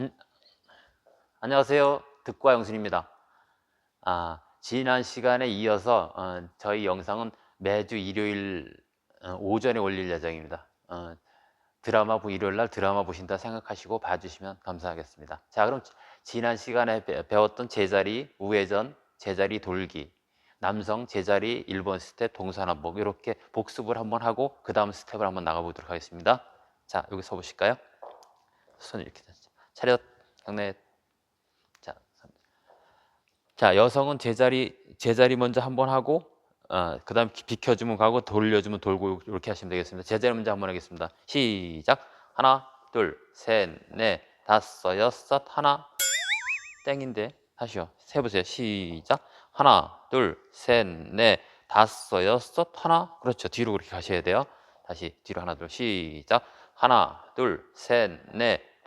안, 안녕하세요. 듣과 영순입니다. 아, 지난 시간에 이어서 어, 저희 영상은 매주 일요일 어, 오전에 올릴 예정입니다. 어, 드라마 보 일요일 날 드라마 보신다 생각하시고 봐주시면 감사하겠습니다. 자, 그럼 지- 지난 시간에 배- 배웠던 제자리 우회전, 제자리 돌기, 남성 제자리 1번 스텝 동산한복 이렇게 복습을 한번 하고 그 다음 스텝을 한번 나가보도록 하겠습니다. 자, 여기 서 보실까요? 손 이렇게 차렷. 경례. 자, 선- 자 여성은 제자리 제자리 먼저 한번 하고 어, 그 다음 기- 비켜주면 가고 돌려주면 돌고 이렇게 하시면 되겠습니다. 제자리 먼저 한번 하겠습니다. 시작. 하나 둘셋넷 다섯 여섯 하나. 땡인데 다시요 세 보세요. 시작. 하나 둘셋넷 다섯 여섯 하나. 그렇죠. 뒤로 그렇게 가셔야 돼요. 다시 뒤로 하나 둘 시작. 하나 둘셋넷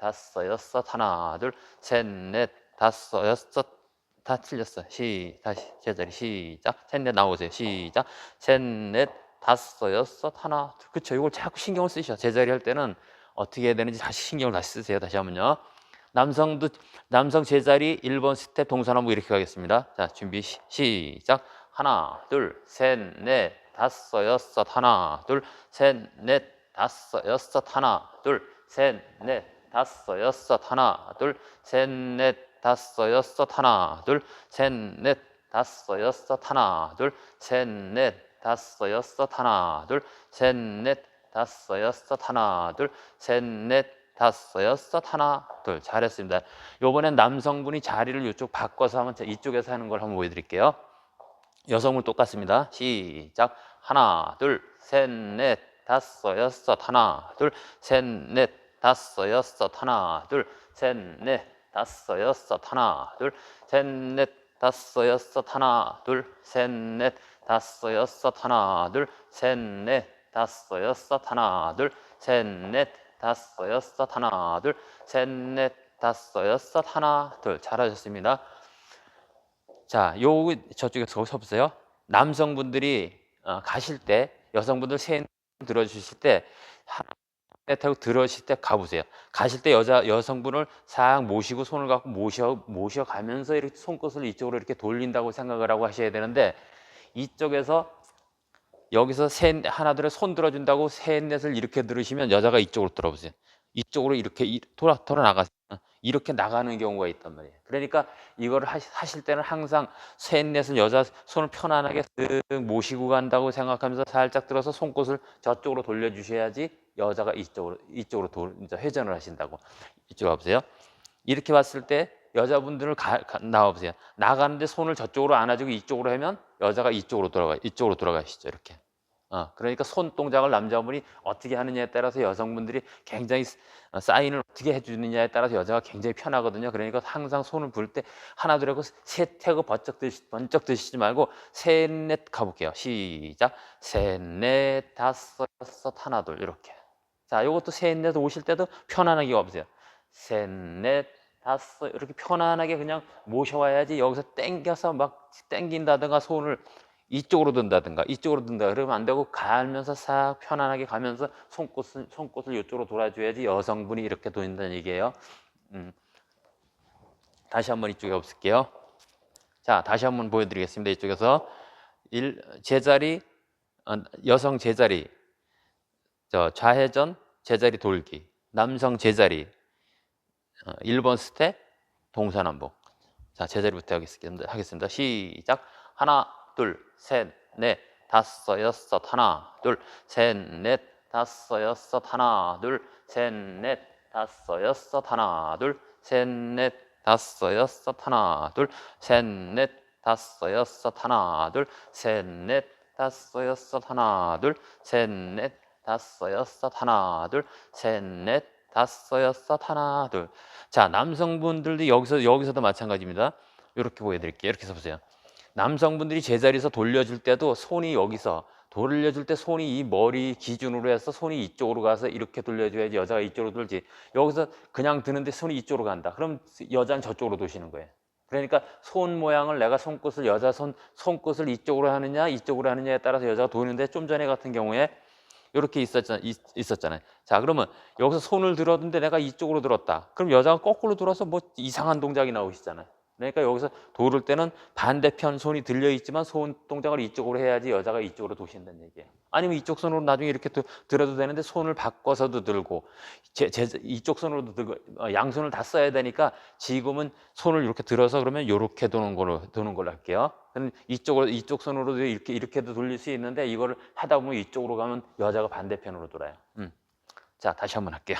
다섯 여섯 하나 둘 셋 넷 다섯 여섯. 다 틀렸어 시 다시 제자리 시작. 셋 넷 나오세요. 시작. 셋 넷 다섯 여섯 하나 둘. 그쵸 이걸 자꾸 신경을 쓰셔. 제자리 할 때는 어떻게 해야 되는지 다시 신경을 다시 쓰세요. 다시 한번요. 남성도 남성 제자리 1번 스텝 동사나무 이렇게 가겠습니다. 자 준비 시, 시작. 하나 둘 셋 넷 다섯 여섯 하나 둘 셋 넷 다섯 여섯 하나 둘 셋 넷 다섯 여섯 하나 둘 셋 넷 다섯 여섯 하나 둘 셋 넷 다섯 여섯 하나 둘 셋 넷 다섯 여섯 하나 둘 셋 넷 다섯 여섯 하나 둘 셋 넷 다섯 여섯 하나 둘 잘했습니다. 요번엔 남성분이 자리를 이쪽 바꿔서 하면 이쪽에서 하는 걸 한번 보여드릴게요. 여성분 똑같습니다. 시작 하나 둘 셋 넷 다섯 여섯 하나 둘 셋 넷 다섯 여섯 하나 둘 셋 넷. 다섯 여섯 하나 둘 셋 넷. 다섯 여섯 하나 둘 셋 넷. 다섯 여섯 하나 둘 셋 넷. 다섯 여섯 하나 둘 셋 넷. 다섯 여섯 하나 둘 셋 넷. 다섯 여섯 하나 둘. 잘하셨습니다. 자, 요 저쪽에서 서보세요. 남성분들이 어, 가실 때 여성분들 세 들어주실 때 하나 타고 들어실 때 가보세요. 가실 때 여자 여성분을 싹 모시고 손을 갖고 모셔 모셔 가면서 이렇게 손끝을 이쪽으로 이렇게 돌린다고 생각을 하고 하셔야 되는데 이쪽에서 여기서 셋 하나 들어 손 들어준다고 셋넷을 이렇게 들으시면 여자가 이쪽으로 들어보세요. 이쪽으로 이렇게 이- 돌아 돌아 나가세요. 이렇게 나가는 경우가 있단 말이에요. 그러니까 이걸 하실 때는 항상 셋넷을 여자 손을 편안하게 쓱 모시고 간다고 생각하면서 살짝 들어서 손끝을 저쪽으로 돌려주셔야지 여자가 이쪽으로 이쪽으로 돌, 회전을 하신다고. 이쪽 와보세요. 이렇게 봤을 때 여자분들을 가, 가- 나와보세요. 나가는데 손을 저쪽으로 안아주고 이쪽으로 하면 여자가 이쪽으로 돌아가 이쪽으로 돌아가시죠. 이렇게. 어, 그러니까 손 동작을 남자분이 어떻게 하느냐에 따라서 여성분들이 굉장히 스- 어, 사인을 어떻게 해주느냐에 따라서 여자가 굉장히 편하거든요. 그러니까 항상 손을 불때 하나 둘하고 셋 하고 번쩍 드시, 번쩍 드시지 말고 셋넷 가볼게요. 시작. 셋넷 다섯 여섯 하나 둘 이렇게. 자, 요것도 셋넷 오실 때도 편안하게 와보세요. 셋넷 다섯 이렇게 편안하게 그냥 모셔와야지 여기서 땡겨서 막 땡긴다든가 손을 이쪽으로 든다든가 이쪽으로 든다 그러면 안 되고 가면서 싹 편안하게 가면서 손꽃을 손꽃을 이쪽으로 돌아줘야지 여성분이 이렇게 도인다는 얘기예요. 음. 다시 한번 이쪽에 없을게요. 자, 다시 한번 보여드리겠습니다. 이쪽에서 일, 제자리 어, 여성 제자리 저 좌회전 제자리 돌기 남성 제자리 어, 1번 스텝 동사남복 자 제자리부터 하겠습니다. 하겠습니다. 시작 하나 둘 셋 넷 다섯 여섯 하나 둘 셋 넷 다섯 여섯 하나 둘 셋 넷 다섯 여섯 하나 둘 셋 넷 다섯 여섯 하나 둘 셋 넷 다섯 여섯 하나 둘 셋 넷 다섯 여섯 하나 둘 셋 넷 다섯 여섯 하나 둘 셋 넷 다섯, 여섯, 하나, 둘. 자, 남성분들도 여기서, 여기서도 마찬가지입니다. 이렇게 보여드릴게요. 이렇게 해서 보세요. 남성분들이 제자리에서 돌려줄 때도 손이 여기서 돌려줄 때 손이 이 머리 기준으로 해서 손이 이쪽으로 가서 이렇게 돌려줘야지 여자가 이쪽으로 돌지. 여기서 그냥 드는데 손이 이쪽으로 간다. 그럼 여자는 저쪽으로 도시는 거예요. 그러니까 손 모양을 내가 손끝을 여자 손 손끝을 이쪽으로 하느냐 이쪽으로 하느냐에 따라서 여자가 도는데 좀 전에 같은 경우에 이렇게 있었잖아, 있, 있었잖아요. 자, 그러면 여기서 손을 들었는데 내가 이쪽으로 들었다. 그럼 여자가 거꾸로 들어서 뭐 이상한 동작이 나오시잖아요. 그러니까 여기서 도를 때는 반대편 손이 들려 있지만 손 동작을 이쪽으로 해야지 여자가 이쪽으로 도신다는 얘기예요. 아니면 이쪽 손으로 나중에 이렇게 도, 들어도 되는데 손을 바꿔서도 들고 제, 제, 이쪽 손으로도 들고 어, 양손을 다 써야 되니까 지금은 손을 이렇게 들어서 그러면 이렇게 도는 걸로 도는 걸로 할게요. 이쪽으로 이쪽 손으로도 이렇게 이렇게도 돌릴 수 있는데 이거를 하다 보면 이쪽으로 가면 여자가 반대편으로 돌아요. 음. 자 다시 한번 할게요.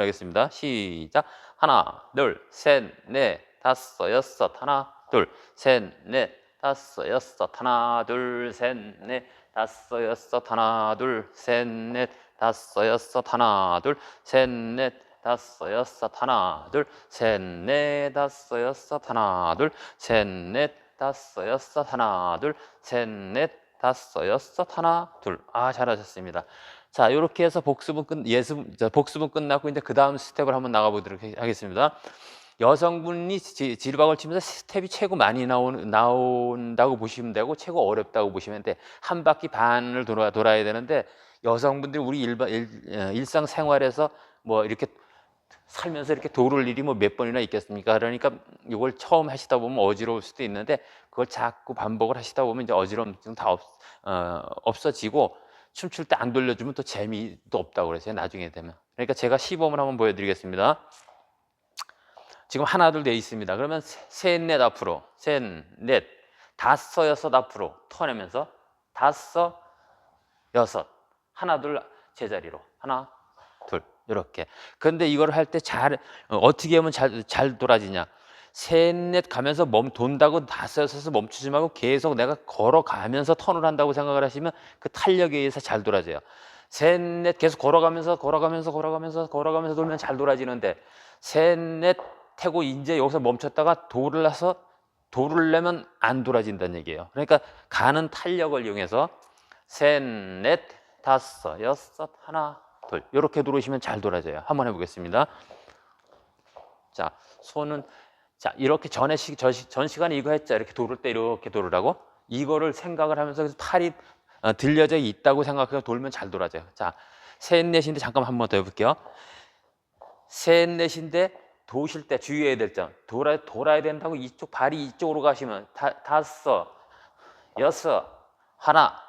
하겠습니다. 시작. 하나, 둘, 셋, 넷, 다섯, 여섯, 하나, 둘, 셋, 넷, 다섯, 여섯, 하나, 둘, 셋, 넷, 다섯, 여섯, 하나, 둘, 셋, 넷, 다섯, 여섯, 하나, 둘, 셋, 넷, 다섯, 여섯, 하나, 둘, 셋, 넷, 다섯, 여섯, 하나, 둘, 셋, 넷, 다섯, 여섯, 하나, 둘, 셋, 넷, 다섯, 여섯, 하나, 둘. 아, 잘하셨습니다. 자, 이렇게 해서 복습은 끝, 예습, 자, 복습은 끝났고 이제 그 다음 스텝을 한번 나가보도록 하겠습니다. 여성분이 지- 지르박을 치면서 스텝이 최고 많이 나온, 나온다고 보시면 되고 최고 어렵다고 보시면 돼. 한 바퀴 반을 돌아, 돌아야 되는데 여성분들이 우리 일반, 일, 어, 일상생활에서 뭐 이렇게 살면서 이렇게 도를 일이 뭐 몇 번이나 있겠습니까? 그러니까 이걸 처음 하시다 보면 어지러울 수도 있는데 그걸 자꾸 반복을 하시다 보면 이제 어지러움 다 없, 어, 없어지고 춤출 때 안 돌려주면 또 재미도 없다고 그랬어요. 나중에 되면. 그러니까 제가 시범을 한번 보여드리겠습니다. 지금 하나 둘 돼 있습니다. 그러면 셋, 넷 앞으로, 셋, 넷, 다섯, 여섯 앞으로 터내면서 다섯, 여섯, 하나 둘 제자리로 하나, 둘 이렇게. 근데 이걸 할 때 잘 어떻게 하면 잘 잘 돌아지냐? 셋, 넷 가면서 멈 돈다고 다섯, 여섯을 멈추지 말고 계속 내가 걸어가면서 턴을 한다고 생각을 하시면 그 탄력에 의해서 잘 돌아져요. 셋, 넷 계속 걸어가면서 걸어가면서 걸어가면서 걸어가면서 돌면 잘 돌아지는데 셋, 넷 태고 이제 여기서 멈췄다가 돌을 나서 돌을 내면 안 돌아진다는 얘기예요. 그러니까 가는 탄력을 이용해서 셋, 넷, 다섯, 여섯, 하나, 둘 이렇게 들어오시면 잘 돌아져요. 한번 해보겠습니다. 자, 손은 자 이렇게 전에 시, 저, 시- 전 시간에 이거 했죠. 이렇게 돌을 때 이렇게 돌으라고 이거를 생각을 하면서 그래서 팔이 어, 들려져 있다고 생각해서 돌면 잘 돌아져요. 자, 셋, 넷인데 잠깐 한 번 더 해볼게요. 셋, 넷인데 도실 때 주의해야 될 점. 돌아, 돌아야 된다고 이쪽 발이 이쪽으로 가시면 다, 다섯, 여섯, 하나,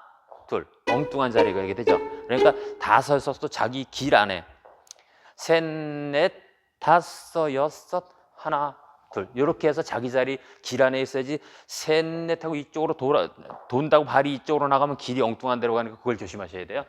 둘. 엉뚱한 자리가 이게 되죠. 그러니까 다섯, 여섯도 자기 길 안에 셋, 넷, 다섯, 여섯, 하나, 둘. 이렇게 해서 자기 자리 길 안에 있어야지 셋, 넷 하고 이쪽으로 돌아, 돈다고 발이 이쪽으로 나가면 길이 엉뚱한 데로 가니까 그걸 조심하셔야 돼요.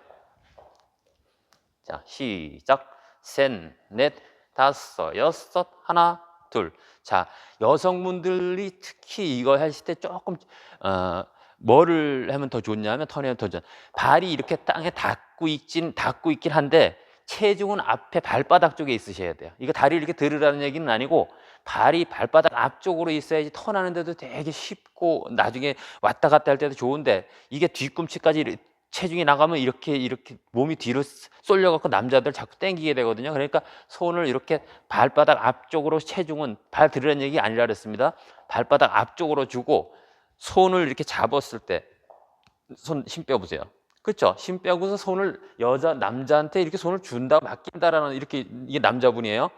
자, 시작. 셋, 넷, 다섯, 여섯, 하나, 둘. 자, 여성분들이 특히 이거 하실 때 조금 어, 뭐를 하면 더 좋냐면 턴하면 더 좋. 발이 이렇게 땅에 닿고 있긴 닿고 있긴 한데 체중은 앞에 발바닥 쪽에 있으셔야 돼요. 이거 다리 이렇게 들으라는 얘기는 아니고 발이 발바닥 앞쪽으로 있어야지 턴하는데도 되게 쉽고 나중에 왔다 갔다 할 때도 좋은데 이게 뒤꿈치까지 체중이 나가면 이렇게 이렇게 몸이 뒤로 쏠려 갖고 남자들 자꾸 땡기게 되거든요. 그러니까 손을 이렇게 발바닥 앞쪽으로 체중은 발 들으라는 얘기 아니라 그랬습니다. 발바닥 앞쪽으로 주고 손을 이렇게 잡았을 때 손 힘 빼 보세요. 그렇죠? 힘 빼고서 손을 여자 남자한테 이렇게 손을 준다 맡긴다라는 이렇게 이게 남자분이에요.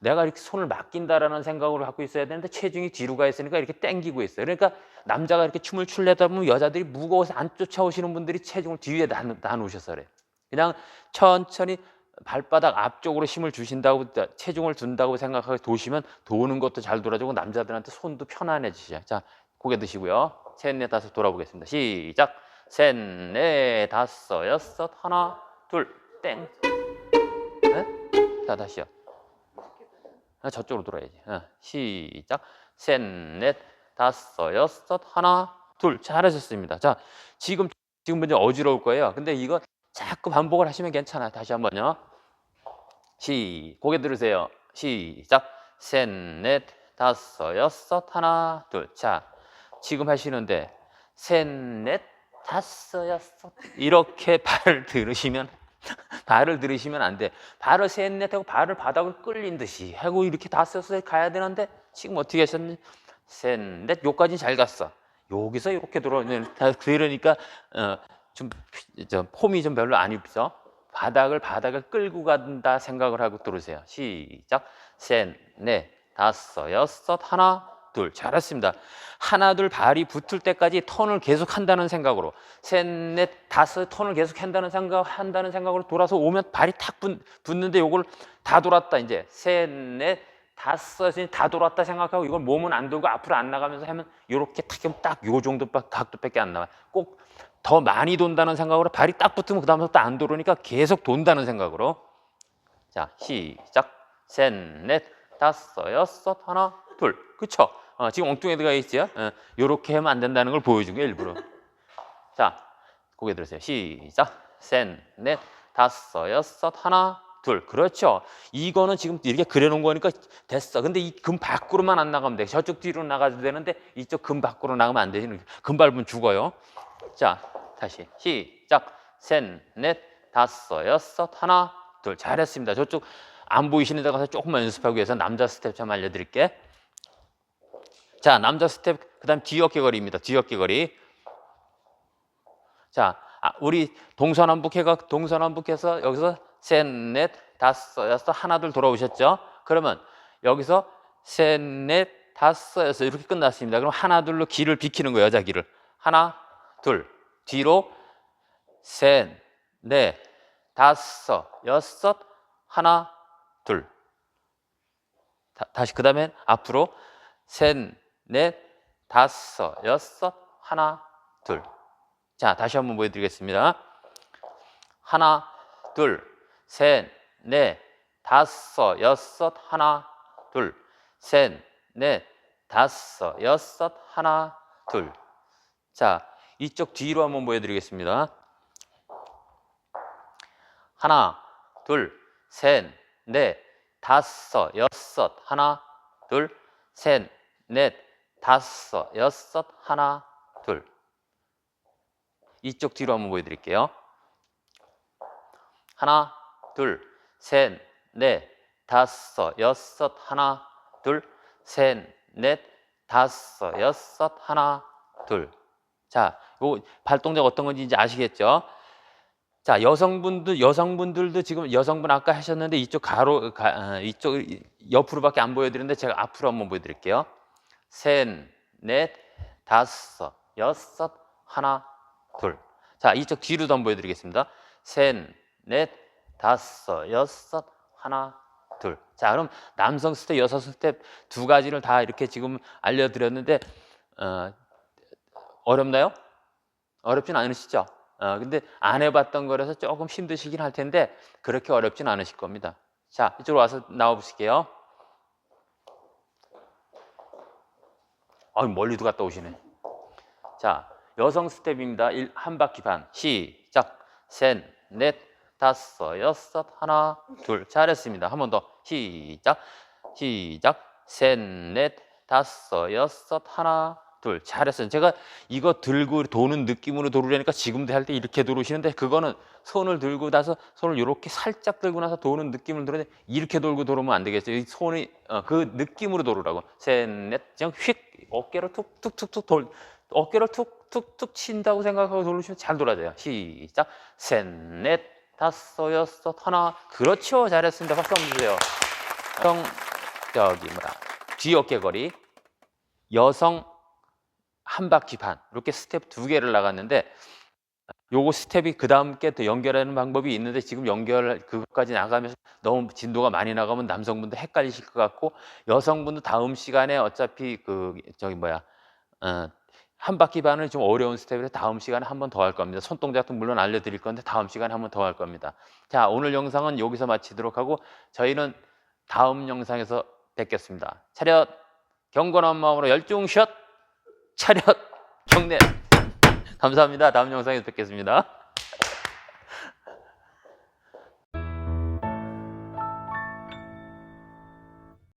내가 이렇게 손을 맡긴다라는 생각으로 갖고 있어야 되는데 체중이 뒤로 가 있으니까 이렇게 땡기고 있어요. 그러니까 남자가 이렇게 춤을 출려다 보면 여자들이 무거워서 안 쫓아오시는 분들이 체중을 뒤에 놓으셔서 그래요. 그냥 천천히 발바닥 앞쪽으로 힘을 주신다고 체중을 둔다고 생각하고 도시면 도는 것도 잘 돌아주고 남자들한테 손도 편안해지죠. 자, 고개 드시고요. 셋, 넷, 다섯 돌아보겠습니다. 시작. 셋, 넷, 다섯, 여섯, 하나, 둘, 땡. 네? 자, 다시요. 아, 저쪽으로 돌아야지. 어, 시작. 셋, 넷, 다섯, 여섯, 하나, 둘. 잘하셨습니다. 자, 지금 지금 먼저 어지러울 거예요. 근데 이거 자꾸 반복을 하시면 괜찮아요. 다시 한 번요. 시 고개 들으세요. 시작. 셋, 넷, 다섯, 여섯, 하나, 둘. 자, 지금 하시는데 셋, 넷, 다섯, 여섯 이렇게 발을 들으시면 발을 들으시면 안 돼. 발을 셋, 넷 하고 발을 바닥을 끌린 듯이 하고 이렇게 다섯, 여섯 가야 되는데 지금 어떻게 하셨니? 셋, 넷, 요까지 잘 갔어. 여기서 이렇게 들어오면 그러니까 어, 좀 저, 폼이 좀 별로 안 입죠. 바닥을 바닥을 끌고 간다 생각을 하고 들으세요. 시작. 셋, 넷, 다섯, 여섯, 하나, 둘. 잘했습니다. 하나, 둘 발이 붙을 때까지 턴을 계속 한다는 생각으로 셋, 넷, 다섯 턴을 계속 한다는 생각 한다는 생각으로 돌아서 오면 발이 탁 붙, 붙는데 요걸 다 돌았다 이제 셋, 넷, 다섯이 다 돌았다 생각하고 이걸 몸은 안 돌고 앞으로 안 나가면서 하면 요렇게 탁 하면 딱요 정도 각도밖에 안 나와요. 꼭 더 많이 돈다는 생각으로 발이 딱 붙으면 그 다음부터 안 도르니까 계속 돈다는 생각으로 자 시작 셋, 넷, 다섯, 여섯, 하나, 둘 그쵸? 어, 지금 엉뚱해 들어가 있지요? 어, 요렇게 하면 안 된다는 걸 보여준 게 일부러. 자 고개 들으세요. 시작. 셋, 넷, 다섯, 여섯, 하나, 둘. 그렇죠. 이거는 지금 이렇게 그려놓은 거니까 됐어. 근데 이 금 밖으로만 안 나가면 돼. 저쪽 뒤로 나가도 되는데 이쪽 금 밖으로 나가면 안 되지. 금 밟으면 죽어요. 자 다시. 시작. 셋, 넷, 다섯, 여섯, 하나, 둘. 잘했습니다. 저쪽 안 보이시는 데 가서 조금만 연습하기 위해서 남자 스텝 좀 알려드릴게 자 남자 스텝 그 다음 뒤어깨 거리입니다 뒤어깨 거리 자 아, 우리 동서남북 해가 동서남북해서 여기서 셋, 넷, 다섯, 여섯, 하나, 둘 돌아오셨죠? 그러면 여기서 셋, 넷, 다섯, 여섯 이렇게 끝났습니다. 그럼 하나, 둘로 길을 비키는 거예요, 여자 길을. 하나, 둘, 뒤로 셋, 넷, 다섯, 여섯, 하나, 둘. 다, 시그 다음엔 앞으로 셋, 넷, 다섯, 여섯, 하나, 둘. 자, 다시 한번 보여드리겠습니다. 하나, 둘, 셋, 넷, 다섯, 여섯, 하나, 둘, 셋, 넷, 다섯, 여섯, 하나, 둘. 자, 이쪽 뒤로 한번 보여드리겠습니다. 하나, 둘, 셋, 넷, 다섯, 여섯, 하나, 둘, 셋, 넷, 다섯, 여섯, 하나, 둘. 이쪽 뒤로 한번 보여드릴게요. 하나, 둘, 셋, 넷, 다섯, 여섯, 하나, 둘, 셋, 넷, 다섯, 여섯, 하나, 둘. 자, 요 발동작 어떤 건지 이제 아시겠죠? 자, 여성분들, 여성분들도 지금 여성분 아까 하셨는데 이쪽 가로, 가, 어, 이쪽 옆으로밖에 안 보여드리는데 제가 앞으로 한번 보여드릴게요. 셋, 넷, 다섯, 여섯, 하나, 둘. 자, 이쪽 뒤로도 한번 보여드리겠습니다. 셋, 넷, 다섯, 여섯, 하나, 둘. 자, 그럼 남성 스텝, 여성 스텝 두 가지를 다 이렇게 지금 알려드렸는데, 어, 어렵나요? 어렵진 않으시죠? 어, 근데 안 해봤던 거라서 조금 힘드시긴 할 텐데, 그렇게 어렵진 않으실 겁니다. 자, 이쪽으로 와서 나와 보실게요. 아, 멀리도 갔다 오시네. 자, 여성 스텝입니다. 일, 한 바퀴 반. 시작. 셋, 넷, 다섯, 여섯, 하나, 둘. 잘했습니다. 한 번 더. 시작. 시작. 셋, 넷, 다섯, 여섯, 하나, 둘. 잘했어요. 제가 이거 들고 도는 느낌으로 도르려니까 지금도 할 때 이렇게 도르시는데 그거는 손을 들고 나서 손을 이렇게 살짝 들고 나서 도는 느낌을 들는데 이렇게 돌고 도르면 안 되겠어요. 이 손이 어, 그 느낌으로 도르라고. 셋, 넷, 그냥 휙 어깨를 툭툭툭툭 돌 어깨를 툭툭툭 친다고 생각하고 돌리시면 잘 돌아져요. 시작. 셋, 넷, 다섯, 여섯, 하나. 그렇죠. 잘했습니다. 박수 한번 주세요. 여성, 저기 뭐야. 뒤 어깨 거리. 여성 한 바퀴 반. 이렇게 스텝 두 개를 나갔는데 요거 스텝이 그 다음 게더 연결하는 방법이 있는데 지금 연결 그것까지 나가면서 너무 진도가 많이 나가면 남성분도 헷갈리실 것 같고 여성분도 다음 시간에 어차피 그 저기 뭐야 어, 한 바퀴 반은 좀 어려운 스텝이라 다음 시간에 한 번 더 할 겁니다. 손동작도 물론 알려드릴 건데 다음 시간에 한 번 더 할 겁니다. 자 오늘 영상은 여기서 마치도록 하고 저희는 다음 영상에서 뵙겠습니다. 차렷 경건한 마음으로 열중 샷 차렷 경례 감사합니다. 다음 영상에서 뵙겠습니다.